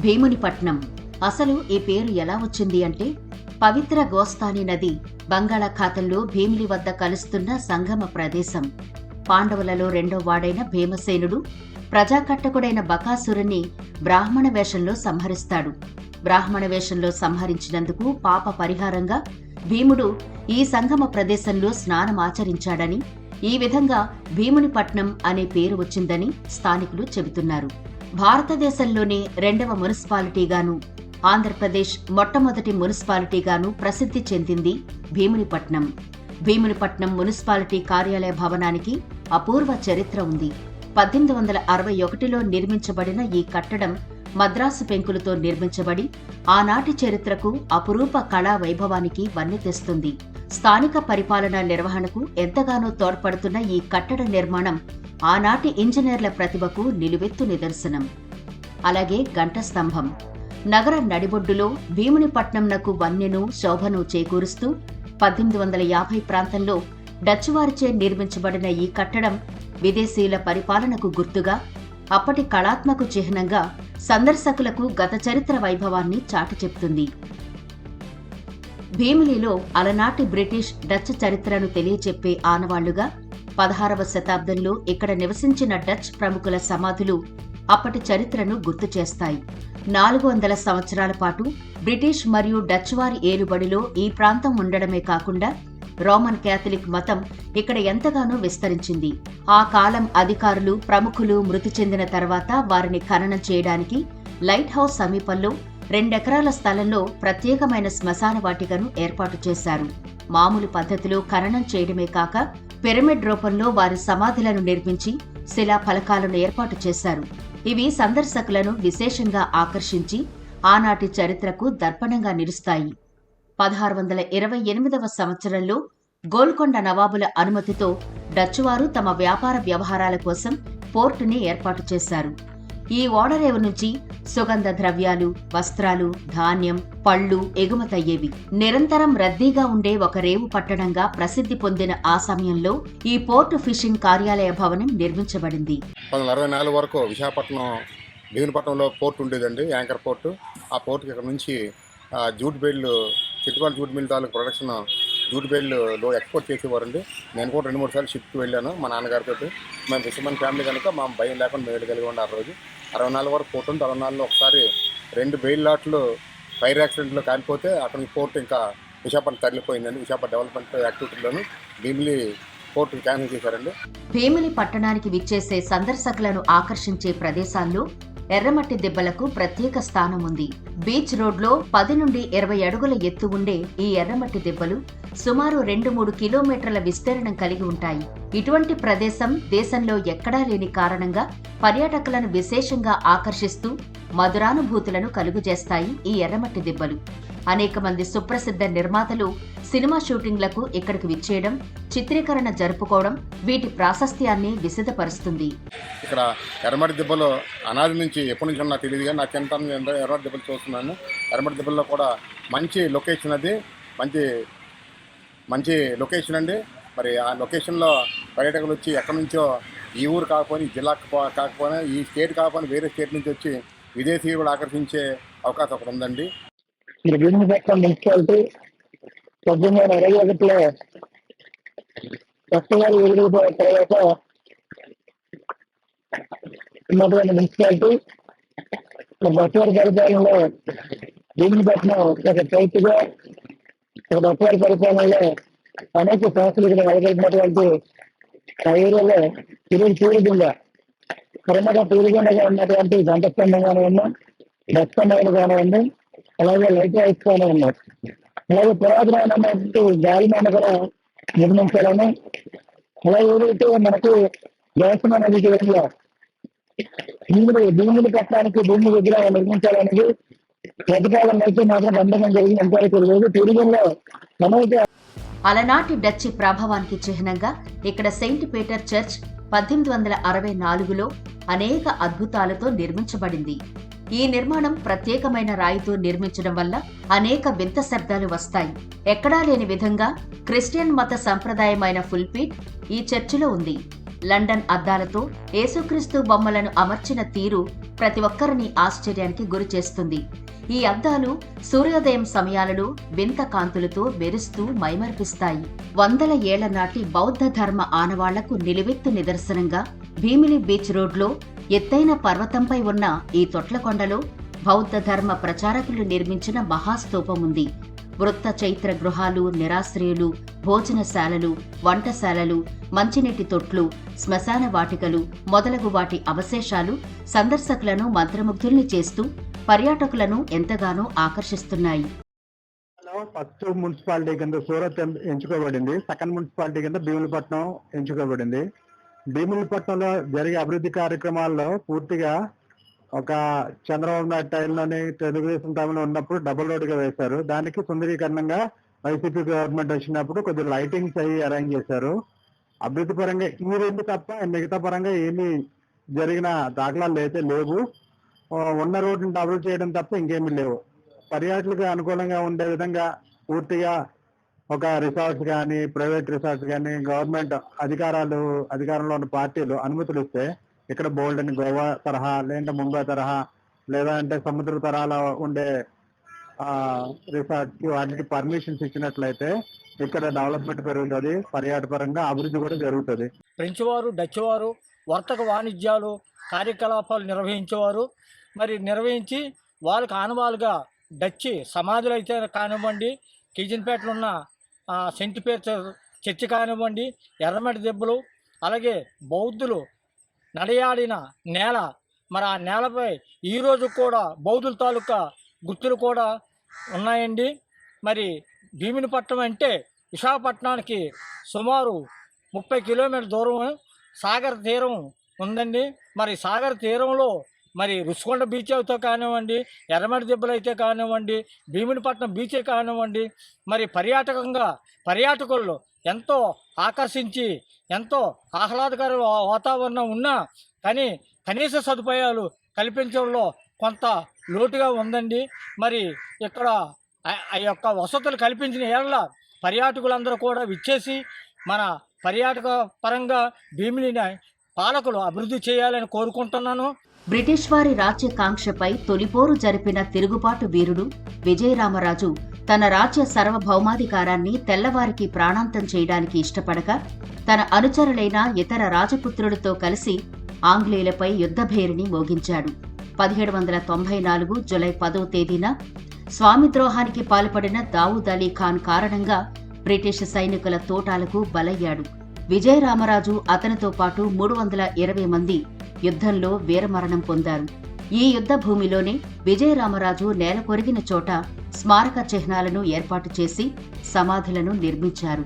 భీమునిపట్నం. అసలు ఈ పేరు ఎలా వచ్చింది అంటే పవిత్ర గోస్తాని నది బంగాళాఖాతంలో భీమిలి వద్ద కలుస్తున్న సంగమ ప్రదేశం. పాండవులలో రెండో వాడైన భీమసేనుడు ప్రజాకట్టకుడైన బకాసురుణ్ణి బ్రాహ్మణ వేషంలో సంహరిస్తాడు. బ్రాహ్మణ వేషంలో సంహరించినందుకు పాప పరిహారంగా భీముడు ఈ సంగమ ప్రదేశంలో స్నానమాచరించాడని ఈ విధంగా భీమునిపట్నం అనే పేరు వచ్చిందని స్థానికులు చెబుతున్నారు. భారతదేశంలోనే రెండవ మున్సిపాలిటీగాను ఆంధ్రప్రదేశ్ మొట్టమొదటి మున్సిపాలిటీగాను ప్రసిద్ధి చెందింది భీమునిపట్నం. భీమునిపట్నం మున్సిపాలిటీ కార్యాలయ భవనానికి అపూర్వ చరిత్ర ఉంది. పద్దెనిమిది వందల అరవై ఒకటిలో నిర్మించబడిన ఈ కట్టడం మద్రాసు పెంకులతో నిర్మించబడి ఆనాటి చరిత్రకు అపురూప కళా వైభవానికి వన్నె తెస్తుంది స్థానిక పరిపాలన నిర్వహణకు ఎంతగానో తోడ్పడుతున్న ఈ కట్టడ నిర్మాణం ఆనాటి ఇంజనీర్ల ప్రతిభకు నిలువెత్తు నిదర్శనం. అలాగే ఘంటస్తంభం. నగర నడిబొడ్డులో భీమునిపట్నంనకు వన్యను శోభను చేకూరుస్తూ పద్దెనిమిది వందల యాభై ప్రాంతంలో డచ్ వారిచే నిర్మించబడిన ఈ కట్టడం విదేశీయుల పరిపాలనకు గుర్తుగా అప్పటి కళాత్మక చిహ్నంగా సందర్శకులకు గత చరిత్ర వైభవాన్ని చాటి చెప్తుంది. భీమిలిలో అలనాటి బ్రిటిష్ డచ్ చరిత్రను తెలియచెప్పే ఆనవాళ్ళుగా పదహారవ శతాబ్దంలో ఇక్కడ నివసించిన డచ్ ప్రముఖుల సమాధులు అప్పటి చరిత్రను గుర్తు చేస్తాయి. నాలుగు వందల సంవత్సరాల పాటు బ్రిటిష్ మరియు డచ్ వారి ఏలుబడిలో ఈ ప్రాంతం ఉండడమే కాకుండా రోమన్ క్యాథలిక్ మతం ఇక్కడ ఎంతగానో విస్తరించింది. ఆ కాలం అధికారులు ప్రముఖులు మృతి చెందిన తర్వాత వారిని ఖననం చేయడానికి లైట్ హౌస్ సమీపంలో రెండెకరాల స్థలంలో ప్రత్యేకమైన శ్మశాన వాటికను ఏర్పాటు చేశారు. మామూలు పద్ధతిలో ఖననం చేయడమే కాక పిరమిడ్ రూపంలో వారి సమాధులను నిర్మించి శిలా ఫలకాలను ఏర్పాటు చేశారు. ఇవి సందర్శకులను విశేషంగా ఆకర్షించి ఆనాటి చరిత్రకు దర్పణంగా నిలుస్తాయి. పదహారు వందల ఇరవై ఎనిమిదవ సంవత్సరంలో గోల్కొండ నవాబుల అనుమతితో డచ్చువారు తమ వ్యాపార వ్యవహారాల కోసం పోర్టుని ఏర్పాటు చేశారు. ఈ ఓడరేవు నుంచి సుగంధ ద్రవ్యాలు వస్త్రాలు ధాన్యం పళ్ళు ఎగుమతయ్యేవి. నిరంతరం రద్దీగా ఉండే ఒక రేవు పట్టణంగా ప్రసిద్ధి పొందిన ఆ సమయంలో ఈ పోర్టు ఫిషింగ్ కార్యాలయ భవనం నిర్మించబడింది. అరవై నాలుగు వరకు విశాఖపట్నం భీమునిపట్నంలో పోర్ట్ ఉండేదండి యాంకర్ పోర్టు. ఆ పోర్టుకి ఇక్కడ నుంచి jute bale Chittupati jute mill తాలూకు ప్రొడక్షన్ జూట్ బెయిల్లో ఎక్స్పోర్ట్ చేసేవారండి. నేను కూడా రెండు మూడు సార్లు షిఫ్ట్ వెళ్ళాను మా నాన్నగారితో మేము ఫిషర్మన్ ఫ్యామిలీ కనుక మా భయం లేకుండా మేము వెళ్ళగలిగి ఉన్నాం ఆ రోజు. అరవై నాలుగు వరకు పోర్ట్ ఉంది. అరవై నాలుగులో ఒకసారి రెండు బెయిల్ లాట్లు ఫైర్ యాక్సిడెంట్లో కాలిపోతే అక్కడ పోర్ట్ ఇంకా విశాఖపట్నం తరలిపోయిందండి. విశాఖపట్నం డెవలప్మెంట్ యాక్టివిటీలోను భీమిలి పోర్టు క్యాన్సిల్ చేశారండి. భీమిలి పట్టణానికి విచ్చేసే సందర్శకులను ఆకర్షించే ప్రదేశాల్లో ఎర్రమట్టి దెబ్బలకు ప్రత్యేక స్థానం ఉంది. బీచ్ రోడ్లో పది నుండి ఇరవై అడుగుల ఎత్తు ఉండే ఈ ఎర్రమట్టి దెబ్బలు సుమారు రెండు మూడు కిలోమీటర్ల విస్తీర్ణం కలిగి ఉంటాయి. ఇటువంటి ప్రదేశం దేశంలో ఎక్కడా లేని కారణంగా పర్యాటకులను విశేషంగా ఆకర్షిస్తూ మధురానుభూతులను కలుగజేస్తాయి ఈ ఎర్రమట్టి దెబ్బలు. అనేక మంది సుప్రసిద్ధ నిర్మాతలు సినిమా షూటింగ్లకు ఇక్కడికి విచ్చేయడం చిత్రీకరణ జరుపుకోవడం వీటి ప్రాశస్త్యాన్ని విశదపరుస్తుంది ఇక్కడ ఎర్రమడి దెబ్బలో అనాది నుంచి ఎప్పటి నుంచి నాకు తెలియదు కానీ నాకు చిన్నతనం నేను ఎర్రమడి దెబ్బలు చూస్తున్నాను. ఎర్రమడి దెబ్బల్లో కూడా మంచి లొకేషన్ అది. మంచి మంచి లొకేషన్ అండి. మరి ఆ లొకేషన్లో పర్యాటకులు వచ్చి ఎక్కడి నుంచో ఈ ఊరు కాకపోయినా ఈ జిల్లా కాకపోయినా ఈ స్టేట్ కాకపోయినా వేరే స్టేట్ నుంచి వచ్చి విదేశీయులు ఆకర్షించే అవకాశం ఒకటి ఉందండి. మీరు భీమునిపట్నం మున్సిపాలిటీ పద్దెనిమిది వందల ఇరవై ఒకటిలో కష్టగారు విడిపోయిన తర్వాత ఉన్నటువంటి మున్సిపాలిటీ బస్వారి పరిపాలనలో భీమునిపట్నం ఒక చౌకగా ఒక బస్వారి పరిపాలనలో అనేక సంస్థలు ఇక్కడ నెలకొల్పినటువంటి ఆ ఏరియాలో తిరిగి తీరుగా క్రమంగా తీరుగుండగా ఉన్నటువంటి గంటస్తంభం కానివ్వండి దస్తంభాలు కానివ్వండి అలాగే లైట్ హౌస్ ఉన్నారు అలాగే పురాతనమైనటువంటి గాలిమాన కూడా నిర్మించాలని అలాగే ఏదైతే మనకు వ్యవసాయ నది తీరంలో భూములు భూములు కట్టడానికి భూమి విగ్రహాలు నిర్మించాలనేది ప్రతిపాదన అయితే మాత్రం బంధకం జరిగింది. ఎంతవరకు లేదు టూరిజంలో నమోదు అలనాటి డచ్ ప్రభావానికి చిహ్నంగా ఇక్కడ సెయింట్ పీటర్ చర్చ్ పద్దెనిమిది వందల అరవై నాలుగులో అనేక అద్భుతాలతో నిర్మించబడింది. ఈ నిర్మాణం ప్రత్యేకమైన రాయితో నిర్మించడం వల్ల అనేక వింత శబ్దాలు వస్తాయి. ఎక్కడా లేని విధంగా క్రిస్టియన్ మత సంప్రదాయమైన ఫుల్పీట్ ఈ చర్చిలో ఉంది. లండన్ అద్దాలతో యేసుక్రీస్తు బొమ్మలను అమర్చిన తీరు ప్రతి ఒక్కరిని ఆశ్చర్యానికి గురి చేస్తుంది ఈ అద్దాలు సూర్యోదయం సమయాలలో వింత కాంతులతో మెరుస్తూ మైమర్పిస్తాయి. వందల ఏళ్ళ నాటి బౌద్ధ ధర్మ ఆనవాళ్ళకు నిలువెత్తు నిదర్శనంగా భీమిలి బీచ్ రోడ్లో ఎత్తైన పర్వతంపై ఉన్న ఈ తొట్లకొండలో బౌద్ధ ధర్మ ప్రచారకులు నిర్మించిన మహాస్తూపం ఉంది. వృత్త చైత్ర గృహాలు నిరాశ్రయులు భోజనశాలలు వంటశాలలు మంచినీటి తొట్లు శ్మశాన వాటికలు మొదలగు వాటి అవశేషాలు సందర్శకులను మంత్రముగ్ధుల్ని చేస్తూ పర్యాటకులను ఎంతగానో ఆకర్షిస్తున్నాయి. ఫస్ట్ మున్సిపాలిటీ కింద సూరత్ ఎంచుకోబడింది. సెకండ్ మున్సిపాలిటీ కింద భీములపట్నం ఎంచుకోబడింది. భీములపట్నంలో జరిగే అభివృద్ధి కార్యక్రమాల్లో పూర్తిగా ఒక చంద్రబాబు నాయుడు టైంలోని తెలుగుదేశం టైంలో ఉన్నప్పుడు డబుల్ రోడ్డుగా వేశారు. దానికి సుందరీకరణంగా వైసీపీ గవర్నమెంట్ వచ్చినప్పుడు కొద్దిగా లైటింగ్స్ అవి అరేంజ్ చేశారు. అభివృద్ధి పరంగా ఈ రెండు తప్ప మిగతా పరంగా ఏమీ జరిగిన దాఖలాలు అయితే లేవు. ఉన్న రోడ్డుని డెవలప్ చేయడం తప్ప ఇంకేమీ లేవు. పర్యాటకులకు అనుకూలంగా ఉండే విధంగా పూర్తిగా ఒక రిసార్ట్స్ కానీ ప్రైవేట్ రిసార్ట్స్ కానీ గవర్నమెంట్ అధికారాలు అధికారంలో ఉన్న పార్టీలు అనుమతులు ఇస్తే ఇక్కడ బోల్డ్ అని గోవా తరహా లేదంటే ముంబై తరహా లేదా అంటే సముద్ర తరహాలో ఉండే రిసార్ట్స్కి వాటికి పర్మిషన్స్ ఇచ్చినట్లయితే ఇక్కడ డెవలప్మెంట్ పెరుగుతుంది పర్యాటక పరంగా అభివృద్ధి కూడా జరుగుతుంది. ఫ్రెంచ్ వారు డచ్ వారు వర్తక వాణిజ్యాలు కార్యకలాపాలు నిర్వహించేవారు. మరి నిర్వహించి వాళ్ళకి ఆనవాలుగా డచ్చి సమాధులు అయితే కానివ్వండి కిజన్పేటలో ఉన్న సెంట్ పీటర్ చర్చి కానివ్వండి ఎర్రమటి దెబ్బలు అలాగే బౌద్ధులు నడయాడిన నేల. మరి ఆ నేలపై ఈరోజు కూడా బౌద్ధుల తాలూకా గుర్తులు కూడా ఉన్నాయండి. మరి భీమినిపట్నం అంటే విశాఖపట్నానికి సుమారు ముప్పై కిలోమీటర్ దూరం సాగర తీరం ఉందండి. మరి సాగర్ తీరంలో మరి రుషికొండ బీచ్ అయితే కానివ్వండి ఎర్రమడి దెబ్బలు అయితే కానివ్వండి భీమునిపట్నం బీచే కానివ్వండి మరి పర్యాటకంగా పర్యాటకులు ఎంతో ఆకర్షించి ఎంతో ఆహ్లాదకర వాతావరణం ఉన్నా కానీ కనీస సదుపాయాలు కల్పించడంలో కొంత లోటుగా ఉందండి. మరి ఇక్కడ ఆ- ఆ యొక్క వసతులు కల్పించిన ఏళ్ళ పర్యాటకులందరూ కూడా విచ్చేసి మన పర్యాటక పరంగా భీమిలిని పాలకులు అభివృద్ధి చేయాలని కోరుకుంటున్నాను. బ్రిటిష్ వారి రాజ్యకాంక్షపై తొలిపోరు జరిపిన తిరుగుబాటు వీరుడు విజయరామరాజు తన రాజ్య సార్వభౌమాధికారాన్ని తెల్లవారికి ప్రాణాంతం చేయడానికి ఇష్టపడక తన అనుచరులైన ఇతర రాజపుత్రులతో కలిసి ఆంగ్లేయులపై యుద్ధభేరిని మోగించాడు. పదిహేడు వందల తొంభై నాలుగు జులై పదో తేదీన స్వామిద్రోహానికి పాల్పడిన దావూద్ అలీ ఖాన్ కారణంగా బ్రిటిష్ సైనికుల తోటాలకు బలయ్యాడు. విజయరామరాజు అతనితో పాటు మూడు వందల ఇరవై మంది యుద్ధంలో వీరమరణం పొందారు. ఈ యుద్ధ భూమిలోనే విజయరామరాజు నేల కొరిగిన చోట స్మారక చిహ్నాలను ఏర్పాటు చేసి సమాధులను నిర్మించారు.